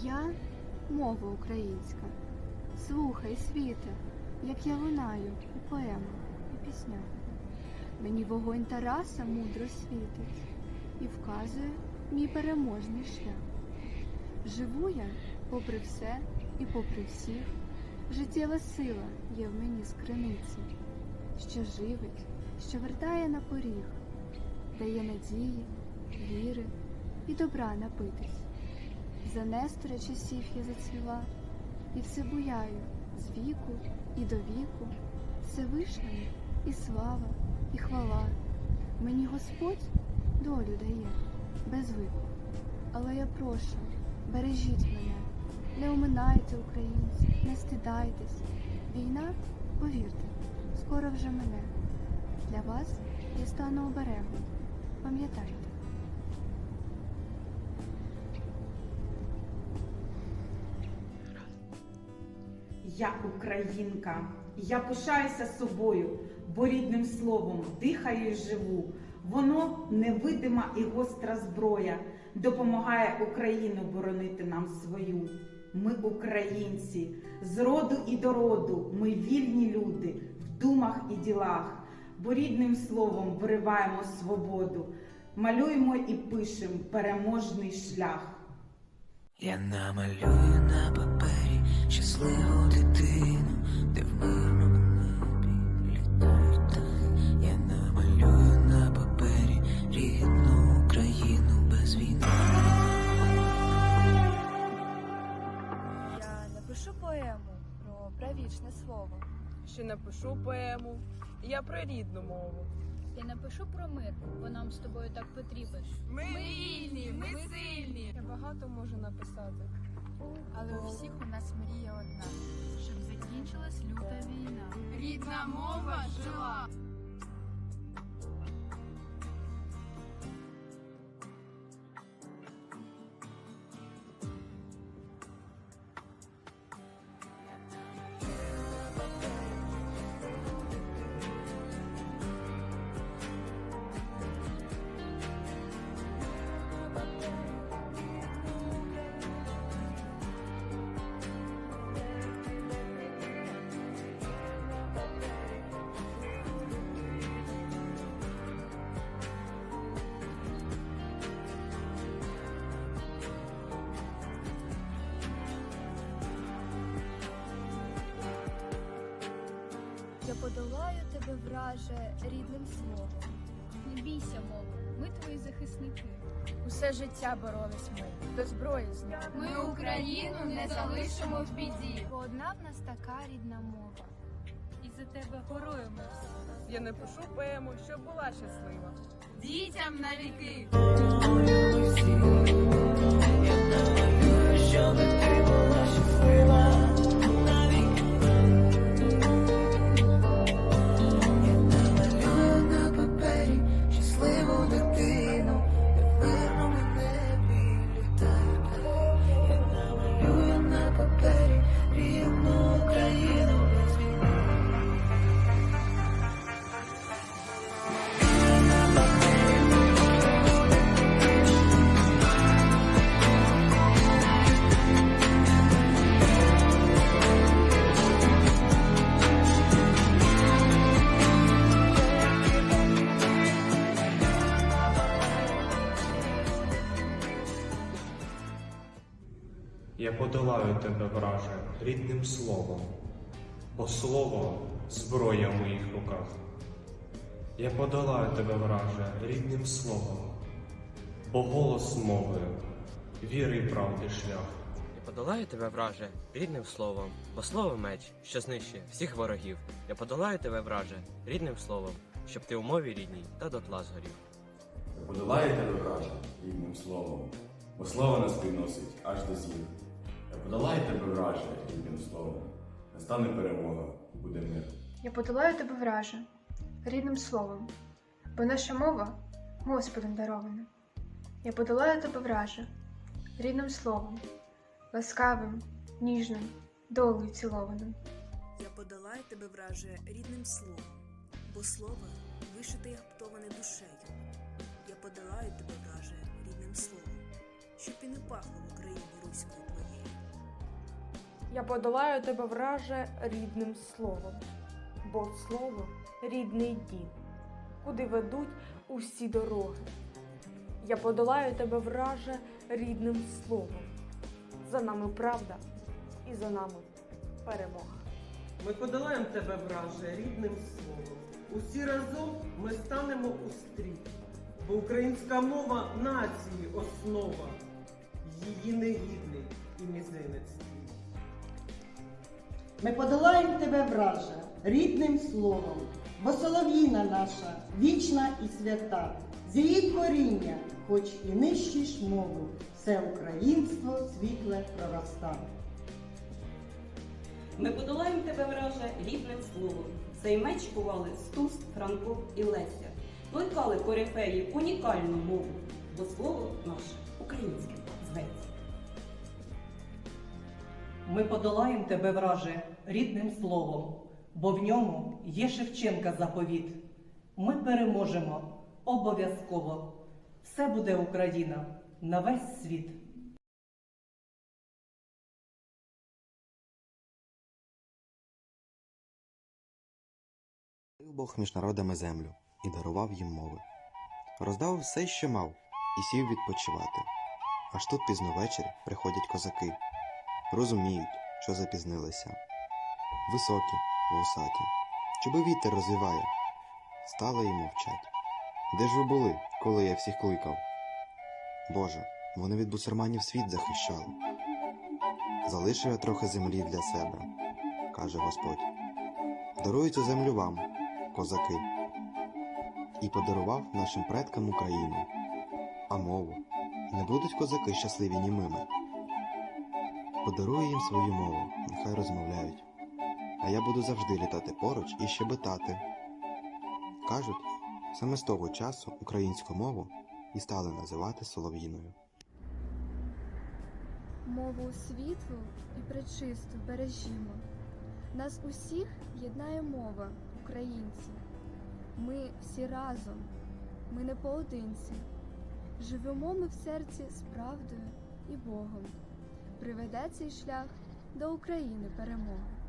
Я мова українська. Слухай, світе, як я лунаю у поемах і піснях. Мені вогонь Тараса мудро світить і вказує мій переможний шлях. Живу я попри все і попри всіх, життєва сила є в мені з криниці, що живить, що вертає на поріг, дає надії, віри і добра напитись. За Нестора часів я зацвіла, і все буяю з віку і до віку, Всевишньому і слава, і хвала. Мені Господь долю дає без вику. Але я прошу, бережіть мене, не оминайте українці, не стидайтесь. Війна, повірте, скоро вже мене. Для вас я стану оберегом. Пам'ятайте. Я українка, я пишаюся собою, бо рідним словом дихаю і живу. Воно невидима і гостра зброя, допомагає Україну боронити нам свою. Ми українці, з роду і до роду, ми вільні люди в думах і ділах, бо рідним словом вириваємо свободу, малюємо і пишемо переможний шлях. Я намалюю на папері щасливу дитину, де в мирному небі літають птахи. Я намалюю на папері рідну Україну без війни. Я напишу поему про правічне слово. Ще напишу поему. Я про рідну мову. Я напишу про мир, бо нам з тобою так потрібен. Ми вільні, ми сильні. Я багато можу написати. Але у всіх у нас мрія одна. Щоб закінчилась люта війна. Рідна мова жила. Подолаю тебе, враже, рідним словом. Не бійся, мову, ми твої захисники. Усе життя боролись ми, до зброї знову. Ми Україну не залишимо в біді. Бо одна в нас така рідна мова. І за тебе горуємо всі. Я напишу поему, щоб була щаслива. Дітям на подолаю тебе, враже, рідним словом, бо слово зброя в моїх руках. Я подолаю тебе, враже, рідним словом, бо голос мовою, віри й правди шлях. Я подолаю тебе, враже, рідним словом, бо слово меч, що знищує всіх ворогів. Я подолаю тебе, враже, рідним словом, щоб ти у мові рідній та дотла згорів. Я подолаю тебе, враже, рідним словом, бо слово нас приносить аж до зір. Я подолаю тебе, враже, рідним словом, настане перемога, буде мир. Я подолаю тебе враже, рідним словом, бо наша мова Господом дарована. Я подолаю тебе враже, рідним словом, ласкавим, ніжним, долею цілованим. Я подолаю тебе, враже, рідним словом, бо слово вишите і гаптоване душею. Я подолаю тебе, враже, рідним словом, щоб і не пахло в Україні руською твоєю. Я подолаю тебе, враже, рідним словом, бо слово рідний дім, куди ведуть усі дороги. Я подолаю тебе, враже, рідним словом. За нами правда і за нами перемога. Ми подолаємо тебе, враже, рідним словом. Усі разом ми станемо у стрій, бо українська мова нації основа, її негідний і мізинець. Ми подолаємо тебе, враже, рідним словом, бо солов'їна наша вічна і свята, з її коріння, хоч і нищиш мову, все українство світле пророста. Ми подолаємо тебе, враже, рідним словом. Цей меч кували Стус, Франко і Леся. Плекали корифеї унікальну мову, бо слово наше українське зветься. Ми подолаємо тебе, враже, рідним словом, бо в ньому є Шевченка заповіт. Ми переможемо обов'язково. Все буде Україна на весь світ. Бог між народами землю і дарував їм мови. Роздав все, що мав, і сів відпочивати. Аж тут пізно ввечері приходять козаки, розуміють, що запізнилися. Високі, вусаті, чоби вітер розвіває. Стали і мовчать. Де ж ви були, коли я всіх кликав? Боже, вони від бусурманів світ захищали. Залишив я трохи землі для себе, каже Господь. Дарую цю землю вам, козаки, і подарував нашим предкам Україну, а мову. Не будуть козаки щасливі німими. Подарую їм свою мову, нехай розмовляють, а я буду завжди літати поруч і щебетати. Кажуть, саме з того часу українську мову і стали називати солов'їною. Мову світлу і пречисту бережімо. Нас усіх єднає мова, українці. Ми всі разом, ми не поодинці. Живемо ми в серці з правдою і Богом. Приведе цей шлях до України перемоги.